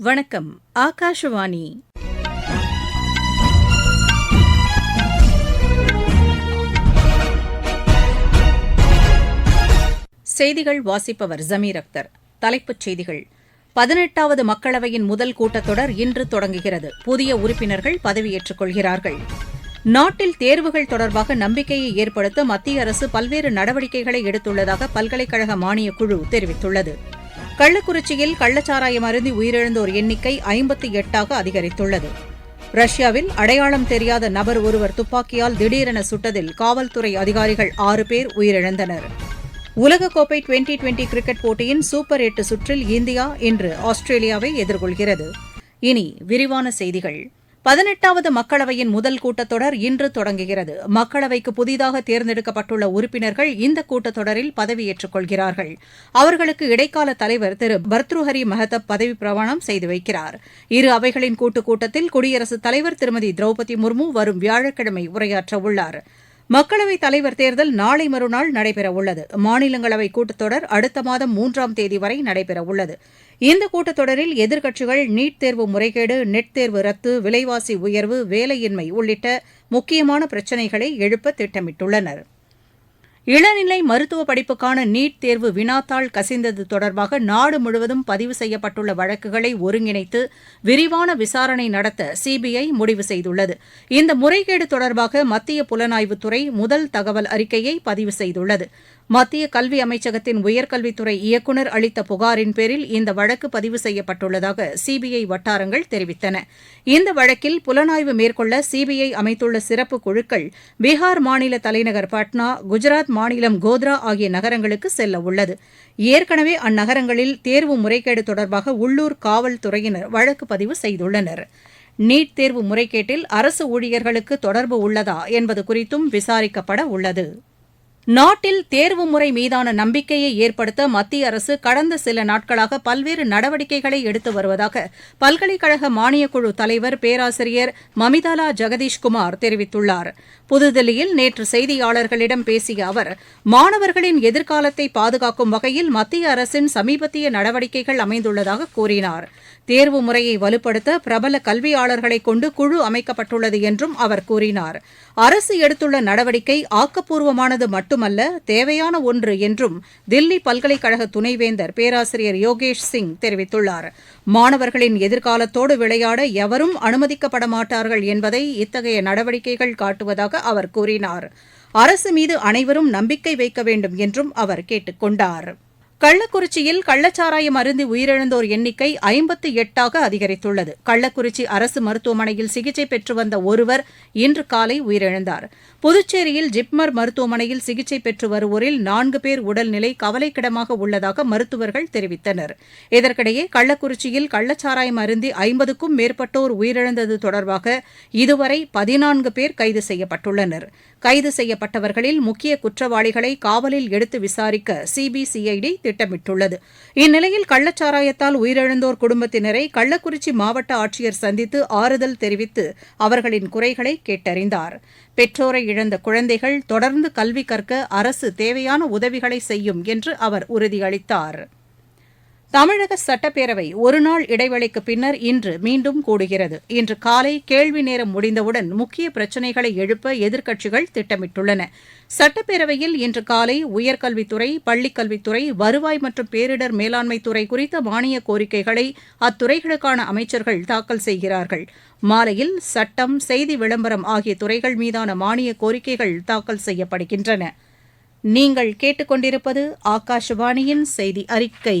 வணக்கம் ஆகாஷவாணி. செய்திகள் வாசிப்பவர் ஜமீர் அக்தர். தலைப்புச் செய்திகள். பதினெட்டாவது மக்களவையின் முதல் கூட்டத்தொடர் இன்று தொடங்குகிறது. புதிய உறுப்பினர்கள் பதவியேற்றுக் கொள்கிறார்கள். நாட்டில் தேர்வுகள் தொடர்பாக நம்பிக்கையை ஏற்படுத்த மத்திய அரசு பல்வேறு நடவடிக்கைகளை எடுத்துள்ளதாக பல்கலைக்கழக மானியக் குழு தெரிவித்துள்ளது. கள்ளக்குறிச்சியில் கள்ளச்சாராயம் அருந்தி உயிரிழந்தோர் எண்ணிக்கை ஐம்பத்தி எட்டாக அதிகரித்துள்ளது. ரஷ்யாவில் அடையாளம் தெரியாத நபர் ஒருவர் துப்பாக்கியால் திடீரென சுட்டதில் காவல்துறை அதிகாரிகள் ஆறு பேர் உயிரிழந்தனர். உலகக்கோப்பை டுவெண்டி டுவெண்டி கிரிக்கெட் போட்டியின் சூப்பர் எட்டு சுற்றில் இந்தியா இன்று ஆஸ்திரேலியாவை எதிர்கொள்கிறது. இனி விரிவான செய்திகள். பதினெட்டாவது மக்களவையின் முதல் கூட்டத்தொடர் இன்று தொடங்குகிறது. மக்களவைக்கு புதிதாக தேர்ந்தெடுக்கப்பட்டுள்ள உறுப்பினர்கள் இந்த கூட்டத்தொடரில் பதவியேற்றுக் கொள்கிறார்கள். அவர்களுக்கு இடைக்கால தலைவர் திரு. பர்த்ருஹரி மஹதப் பதவி பிரமாணம் செய்து வைக்கிறார். இரு அவைகளின் கூட்டுக் கூட்டத்தில் குடியரசுத் தலைவர் திருமதி திரௌபதி முர்மு வரும் வியாழக்கிழமை உரையாற்ற உள்ளார் மக்களவைத் தலைவர் தேர்தல் நாளை மறுநாள் நடைபெறவுள்ளது. மாநிலங்களவை கூட்டத்தொடர் அடுத்த மாதம் மூன்றாம் தேதி வரை நடைபெறவுள்ளது. இந்த கூட்டத்தொடரில் எதிர்க்கட்சிகள் நீட் தேர்வு முறைகேடு நெட் தேர்வு ரத்து விலைவாசி உயர்வு வேலையின்மை உள்ளிட்ட முக்கியமான பிரச்சினைகளை எழுப்ப திட்டமிட்டுள்ளனா் இளநிலை மருத்துவ படிப்புக்கான நீட் தேர்வு வினாத்தாள் கசிந்தது தொடர்பாக நாடு முழுவதும் பதிவு செய்யப்பட்டுள்ள வழக்குகளை ஒருங்கிணைத்து விரிவான விசாரணை நடத்த சிபிஐ முடிவு செய்துள்ளது. இந்த முறைகேடு தொடர்பாக மத்திய புலனாய்வுத்துறை முதல் தகவல் அறிக்கையை பதிவு செய்துள்ளது. மத்திய கல்வி அமைச்சகத்தின் உயர்கல்வித்துறை இயக்குநர் அளித்த புகாரின் பேரில் இந்த வழக்கு பதிவு செய்யப்பட்டுள்ளதாக சிபிஐ வட்டாரங்கள் தெரிவித்தன. இந்த வழக்கில் புலனாய்வு மேற்கொள்ள சிபிஐ அமைத்துள்ள சிறப்பு குழுக்கள் பீகார் மாநில தலைநகர் பாட்னா குஜராத் மாநிலம் கோத்ரா ஆகிய நகரங்களுக்கு செல்ல உள்ளது. ஏற்கனவே அந்நகரங்களில் தேர்வு முறைகேடு தொடர்பாக உள்ளூர் காவல்துறையினர் வழக்கு பதிவு செய்துள்ளனர். நீட் தேர்வு முறைகேட்டில் அரசு ஊழியர்களுக்கு தொடர்பு உள்ளதா என்பது குறித்தும் விசாரிக்கப்பட உள்ளது. நாட்டில் தேர்வு முறை மீதான நம்பிக்கையை ஏற்படுத்த மத்திய அரசு கடந்த சில நாட்களாக பல்வேறு நடவடிக்கைகளை எடுத்து வருவதாக பல்கலைக்கழக மானியக்குழு தலைவர் பேராசிரியர் மமிதாலா ஜெகதீஷ்குமார் தெரிவித்துள்ளார். புதுதில்லியில் நேற்று செய்தியாளர்களிடம் பேசிய அவர் மாணவர்களின் எதிர்காலத்தை பாதுகாக்கும் வகையில் மத்திய அரசின் சமீபத்திய நடவடிக்கைகள் அமைந்துள்ளதாக கூறினார். தேர்வு முறையை வலுப்படுத்த பிரபல கல்வியாளர்களை கொண்டு குழு அமைக்கப்பட்டுள்ளது என்றும் அவர் கூறினார். அரசு எடுத்துள்ள நடவடிக்கை ஆக்கப்பூர்வமானது மட்டும் மட்டுமல்ல தேவையான ஒன்று என்றும் தில்லி பல்கலைக்கழக துணைவேந்தர் பேராசிரியர் யோகேஷ் சிங் தெரிவித்துள்ளார். மாணவர்களின் எதிர்காலத்தோடு விளையாட எவரும் அனுமதிக்கப்பட மாட்டார்கள் என்பதை இத்தகைய நடவடிக்கைகள் காட்டுவதாக அவர் கூறினார். அரசு மீது அனைவரும் நம்பிக்கை வைக்க வேண்டும் என்றும் அவர் கேட்டுக் கொண்டாா் கள்ளக்குறிச்சியில் கள்ளச்சாராயம் அருந்தி உயிரிழந்தோர் எண்ணிக்கை ஐம்பத்து எட்டாக அதிகரித்துள்ளது. கள்ளக்குறிச்சி அரசு மருத்துவமனையில் சிகிச்சை பெற்று வந்த ஒருவர் இன்று காலை உயிரிழந்தார். புதுச்சேரியில் ஜிப்மர் மருத்துவமனையில் சிகிச்சை பெற்று வருவோரில் நான்கு பேர் உடல்நிலை கவலைக்கிடமாக உள்ளதாக மருத்துவர்கள் தெரிவித்தனர். இதற்கிடையே கள்ளக்குறிச்சியில் கள்ளச்சாராயம் அருந்தி ஐம்பதுக்கும் மேற்பட்டோர் உயிரிழந்தது தொடர்பாக இதுவரை பதினான்கு பேர் கைது செய்யப்பட்டுள்ளனர். கைது செய்யப்பட்டவர்களில் முக்கிய குற்றவாளிகளை காவலில் எடுத்து விசாரிக்க சிபிசிஐடி திட்டமிட்டுள்ளது. இந்நிலையில் கள்ளச்சாராயத்தால் உயிரிழந்தோர் குடும்பத்தினரை கள்ளக்குறிச்சி மாவட்ட ஆட்சியர் சந்தித்து ஆறுதல் தெரிவித்து அவர்களின் குறைகளை கேட்டறிந்தார். பெற்றோரை இழந்த குழந்தைகள் தொடர்ந்து கல்வி கற்க அரசு தேவையான உதவிகளை செய்யும் என்று அவர் உறுதியளித்தார். தமிழக சட்டப்பேரவை ஒருநாள் இடைவெளிக்கு பின்னர் இன்று மீண்டும் கூடுகிறது. இன்று காலை கேள்வி நேரம் முடிந்தவுடன் முக்கிய பிரச்சினைகளை எழுப்ப எதிர்க்கட்சிகள் திட்டமிட்டுள்ளன. சட்டப்பேரவையில் இன்று காலை உயர்கல்வித்துறை பள்ளிக்கல்வித்துறை வருவாய் மற்றும் பேரிடர் மேலாண்மைத்துறை குறித்த மானிய கோரிக்கைகளை அத்துறைகளுக்கான அமைச்சர்கள் தாக்கல் செய்கிறார்கள். மாலையில் சட்டம் செய்தி விளம்பரம் ஆகிய துறைகள் மீதான மானிய கோரிக்கைகள் தாக்கல் செய்யப்படுகின்றன. நீங்கள் கேட்டுக்கொண்டிருப்பது ஆகாஷவாணியின் செய்தி அறிக்கை.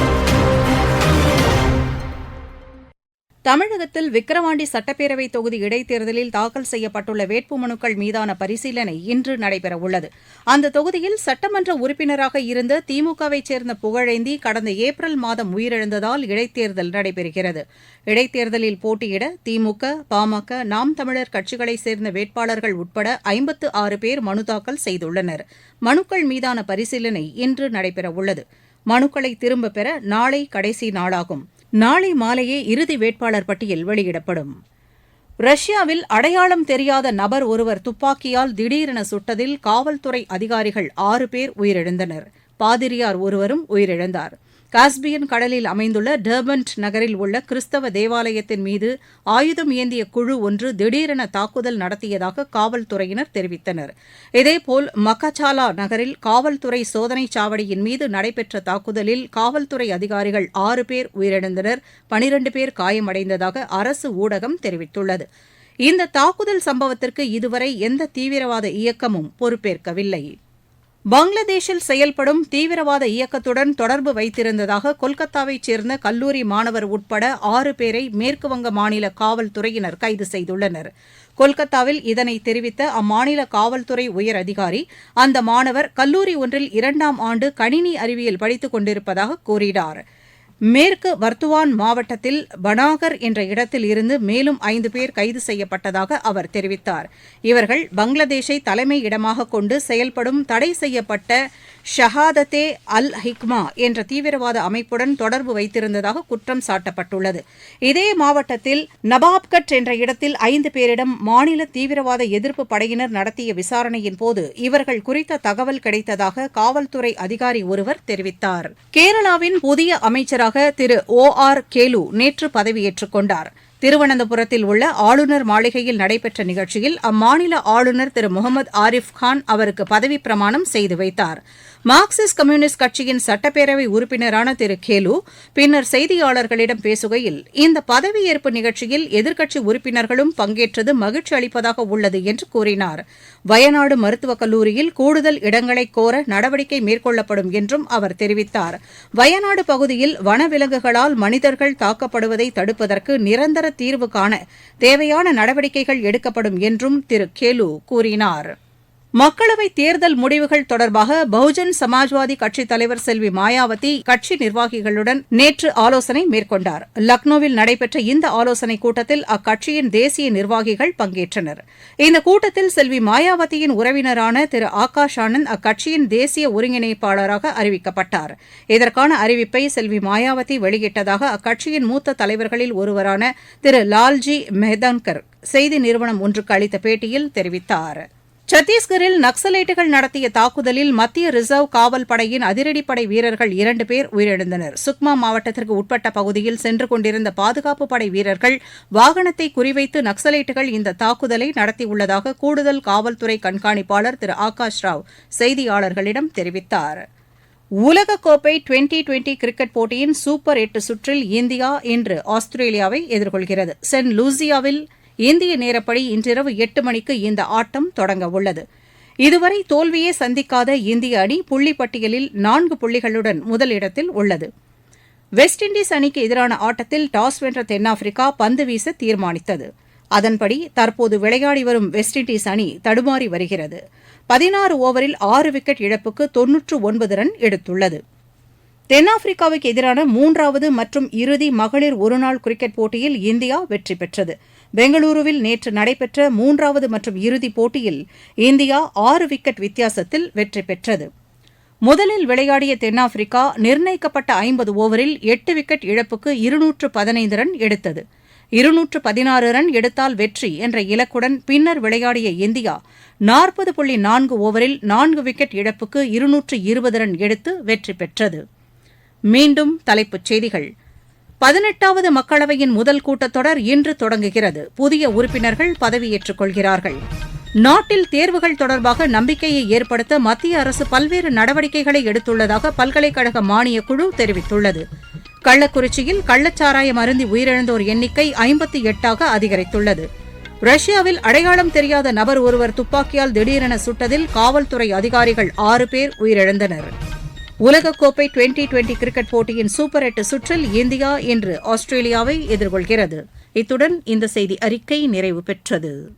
தமிழகத்தில் விக்கிரவாண்டி சட்டப்பேரவை தொகுதி இடைத்தேர்தலில் தாக்கல் செய்யப்பட்டுள்ள வேட்புமனுக்கள் மீதான பரிசீலனை இன்று நடைபெறவுள்ளது. அந்த தொகுதியில் சட்டமன்ற உறுப்பினராக இருந்த திமுகவைச் சேர்ந்த புகழேந்தி கடந்த ஏப்ரல் மாதம் உயிரிழந்ததால் இடைத்தேர்தல் நடைபெறுகிறது. இடைத்தேர்தலில் போட்டியிட திமுக பாமக நாம் தமிழர் கட்சிகளைச் சேர்ந்த வேட்பாளர்கள் உட்பட ஐம்பத்து ஆறு பேர் மனு தாக்கல் செய்துள்ளனர். மனுக்கள் மீதான பரிசீலனை இன்று நடைபெறவுள்ளது. மனுக்களை திரும்பப் பெற நாளை கடைசி நாளாகும். நாளை மாலையே இறுதி வேட்பாளர் பட்டியல் வெளியிடப்படும். ரஷ்யாவில் அடையாளம் தெரியாத நபர் ஒருவர் துப்பாக்கியால் திடீரென சுட்டதில் காவல்துறை அதிகாரிகள் ஆறு பேர் உயிரிழந்தனர். பாதிரியார் ஒருவரும் உயிரிழந்தார். காஸ்பியன் கடலில் அமைந்துள்ள டர்பண்ட் நகரில் உள்ள கிறிஸ்தவ தேவாலயத்தின் மீது ஆயுதம் ஏந்திய குழு ஒன்று திடீரென தாக்குதல் நடத்தியதாக காவல்துறையினர் தெரிவித்தனர். இதேபோல் மக்காச்சாலா நகரில் காவல்துறை சோதனைச் சாவடியின் மீது நடைபெற்ற தாக்குதலில் காவல்துறை அதிகாரிகள் ஆறு பேர் உயிரிழந்தனர். பனிரண்டு பேர் காயமடைந்ததாக அரசு ஊடகம் தெரிவித்துள்ளது. இந்த தாக்குதல் சம்பவத்திற்கு இதுவரை எந்த தீவிரவாத இயக்கமும் பொறுப்பேற்கவில்லை. பங்களாதேஷில் செயல்படும் தீவிரவாத இயக்கத்துடன் தொடர்பு வைத்திருந்ததாக கொல்கத்தாவைச் சேர்ந்த கல்லூரி மாணவர் உட்பட ஆறு பேரை மேற்குவங்க மாநில காவல்துறையினர் கைது செய்துள்ளனர். கொல்கத்தாவில் இதனை தெரிவித்த அம்மாநில காவல்துறை உயர் அதிகாரி அந்த மாணவர் கல்லூரி ஒன்றில் இரண்டாம் ஆண்டு கணினி அறிவியல் படித்துக் கொண்டிருப்பதாக கூறினார். மேற்கு வர்த்துவான் மாவட்டத்தில் பனாகர் என்ற இடத்தில் இருந்து மேலும் ஐந்து பேர் கைது செய்யப்பட்டதாக அவர் தெரிவித்தார். இவர்கள் பங்களாதேஷை தலைமை இடமாக கொண்டு செயல்படும் தடை செய்யப்பட்ட ஷஹாதத்தே அல் ஹிக்மா என்ற தீவிரவாத அமைப்புடன் தொடர்பு வைத்திருந்ததாக குற்றம் சாட்டப்பட்டுள்ளது. இதே மாவட்டத்தில் நபாப்கட் என்ற இடத்தில் ஐந்து பேரிடம் மாநில தீவிரவாத எதிர்ப்பு படையினர் நடத்திய விசாரணையின் போது இவர்கள் குறித்த தகவல் கிடைத்ததாக காவல்துறை அதிகாரி ஒருவர் தெரிவித்தார். கேரளாவின் புதிய அமைச்சராக திரு ஓ ஆர் கேலு நேற்று பதவியேற்றுக் கொண்டார். திருவனந்தபுரத்தில் உள்ள ஆளுநர் மாளிகையில் நடைபெற்ற நிகழ்ச்சியில் அம்மாநில ஆளுநர் திரு முகமது ஆரிஃப் கான் அவருக்கு பதவிப் பிரமாணம் செய்து வைத்தார். மார்க்சிஸ்ட் கம்யூனிஸ்ட் கட்சியின் சட்டப்பேரவை உறுப்பினரான திரு. கேலு பின்னர் செய்தியாளர்களிடம் பேசுகையில் இந்த பதவியேற்பு நிகழ்ச்சியில் எதிர்க்கட்சி உறுப்பினர்களும் பங்கேற்றது மகிழ்ச்சி அளிப்பதாக உள்ளது என்று கூறினார். வயநாடு மருத்துவக் கல்லூரியில் கூடுதல் இடங்களை கோர நடவடிக்கை மேற்கொள்ளப்படும் என்றும் அவர் தெரிவித்தார். வயநாடு பகுதியில் வனவிலங்குகளால் மனிதர்கள் தாக்கப்படுவதை தடுப்பதற்கு நிரந்தர தீர்வு காண தேவையான நடவடிக்கைகள் எடுக்கப்படும் என்றும் திரு. கேலு கூறினார். மக்களவைத் தேர்தல் முடிவுகள் தொடர்பாக பகுஜன் சமாஜ்வாதி கட்சித் தலைவர் செல்வி மாயாவதி கட்சி நிர்வாகிகளுடன் நேற்று ஆலோசனை மேற்கொண்டார். லக்னோவில் நடைபெற்ற இந்த ஆலோசனைக் கூட்டத்தில் அக்கட்சியின் தேசிய நிர்வாகிகள் பங்கேற்றனர். இந்த கூட்டத்தில் செல்வி மாயாவதியின் உறவினரான திரு ஆகாஷ் ஆனந்த் அக்கட்சியின் தேசிய ஒருங்கிணைப்பாளராக அறிவிக்கப்பட்டார். இதற்கான அறிவிப்பை செல்வி மாயாவதி வெளியிட்டதாக அக்கட்சியின் மூத்த தலைவர்களில் ஒருவரான திரு லால்ஜி மெஹதான்கர் செய்தி நிறுவனம் ஒன்றுக்கு அளித்த பேட்டியில் தெரிவித்தார். சத்தீஸ்கரில் நக்சலைட்டுகள் நடத்திய தாக்குதலில் மத்திய ரிசர்வ் காவல் படையின் அதிரடிப்படை வீரர்கள் இரண்டு பேர் உயிரிழந்தனர். சுக்மா மாவட்டத்திற்கு உட்பட்ட பகுதியில் சென்று கொண்டிருந்த பாதுகாப்பு படை வீரர்கள் வாகனத்தை குறிவைத்து நக்சலைட்டுகள் இந்த தாக்குதலை நடத்தியுள்ளதாக கூடுதல் காவல்துறை கண்காணிப்பாளர் திரு ஆகாஷ் ராவ் செய்தியாளர்களிடம் தெரிவித்தார். உலகக்கோப்பை டுவெண்டி டுவெண்டி கிரிக்கெட் போட்டியின் சூப்பர் எட்டு சுற்றில் இந்தியா இன்று ஆஸ்திரேலியாவை எதிர்கொள்கிறது. சென்ட் லூசியாவில் இந்திய நேரப்படி இன்றிரவு எட்டு மணிக்கு இந்த ஆட்டம் தொடங்க உள்ளது. இதுவரை தோல்வியே சந்திக்காத இந்திய அணி புள்ளி பட்டியலில் நான்கு புள்ளிகளுடன் முதலிடத்தில் உள்ளது. வெஸ்ட் இண்டீஸ் அணிக்கு எதிரான ஆட்டத்தில் டாஸ் வென்ற தென்னாப்பிரிக்கா பந்து வீச தீர்மானித்தது. அதன்படி தற்போது விளையாடி வரும் வெஸ்ட் இண்டீஸ் அணி தடுமாறி வருகிறது. பதினாறு ஓவரில் ஆறு விக்கெட் இழப்புக்கு தொன்னூற்று ஒன்பது ரன் எடுத்துள்ளது. தென்னாப்பிரிக்காவுக்கு எதிரான மூன்றாவது மற்றும் இறுதி மகளிர் ஒருநாள் கிரிக்கெட் போட்டியில் இந்தியா வெற்றி பெற்றது. பெங்களூருவில் நேற்று நடைபெற்ற மூன்றாவது மற்றும் இறுதிப் போட்டியில் இந்தியா ஆறு விக்கெட் வித்தியாசத்தில் வெற்றி பெற்றது. முதலில் விளையாடிய தென்னாப்பிரிக்கா நிர்ணயிக்கப்பட்ட ஐம்பது ஓவரில் எட்டு விக்கெட் இழப்புக்கு இருநூற்று பதினைந்து ரன் எடுத்தது. இருநூற்று பதினாறு ரன் எடுத்தால் வெற்றி என்ற இலக்குடன் பின்னர் விளையாடிய இந்தியா நாற்பது புள்ளி நான்கு ஓவரில் நான்கு விக்கெட் இழப்புக்கு இருநூற்று இருபது ரன் எடுத்து வெற்றி பெற்றது. மீண்டும் தலைப்புச் செய்திகள். பதினெட்டாவது மக்களவையின் முதல் கூட்டத்தொடர் இன்று தொடங்குகிறது. புதிய உறுப்பினர்கள் பதவியேற்றுக் கொள்கிறார்கள். நாட்டில் தேர்வுகள் தொடர்பாக நம்பிக்கையை ஏற்படுத்த மத்திய அரசு பல்வேறு நடவடிக்கைகளை எடுத்துள்ளதாக பல்கலைக்கழக மானியக் குழு தெரிவித்துள்ளது. கள்ளக்குறிச்சியில் கள்ளச்சாராயம் அருந்தி உயிரிழந்தோர் எண்ணிக்கை ஐம்பத்தி எட்டாக அதிகரித்துள்ளது. ரஷ்யாவில் அடையாளம் தெரியாத நபர் ஒருவர் துப்பாக்கியால் திடீரென சுட்டதில் காவல்துறை அதிகாரிகள் ஆறு பேர் உயிரிழந்தனர். உலகக்கோப்பை டுவெண்டி டுவெண்டி கிரிக்கெட் போட்டியின் சூப்பர் எட்டு சுற்றில் இந்தியா இன்று ஆஸ்திரேலியாவை எதிர்கொள்கிறது. இத்துடன் இந்த செய்தி அறிக்கை நிறைவு பெற்றது.